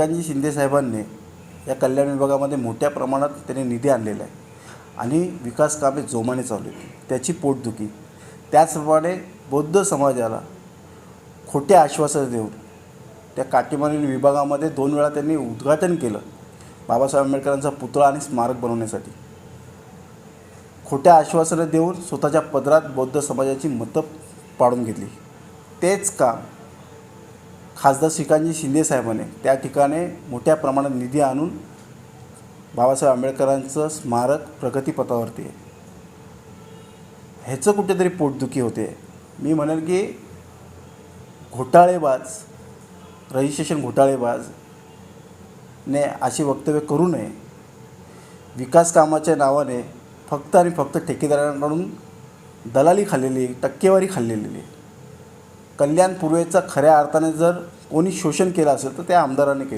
श्रीकांतजी शिंदेसाहेबांनी या कल्याण विभागामध्ये मोठ्या प्रमाणात त्यांनी निधी आणलेला आहे. आणि विकास कामे जोमाने चालू आहेत. त्याची पोटदुखी. त्याचप्रमाणे बौद्ध समाजाला खोटे आश्वासन देऊन त्या काटेमानी विभागामध्ये दोन वेळा त्यांनी उद्घाटन केलं. बाबासाहेब आंबेडकरांचा पुतळा आणि स्मारक बनवण्यासाठी. खोट्या आश्वासनं देऊन स्वतःच्या पदरात बौद्ध समाजाची मतं पाडून घेतली. तेच काम खासदार श्रीकांतजी शिंदेसाहेबांनी त्या ठिकाणी मोठ्या प्रमाणात निधी आणून बाबासाहेब आंबेडकरांचं स्मारक प्रगतीपथावरती आहे. ह्याचं कुठेतरी पोटदुखी होते. मी म्हणेन की घोटाळेबाज रजिस्ट्रेशन घोटाळेबाज ने अशी वक्तव्य करू नये. विकास कामाच्या नावाने फक्त आणि फक्त ठेकेदारांकडून दलाली खाल्लेली आहे, टक्केवारी खाल्लेली. आहे कल्याण पूर्वेचा खऱ्या अर्थाने जर कोणी शोषण केलं असेल तर त्या आमदाराने केलं.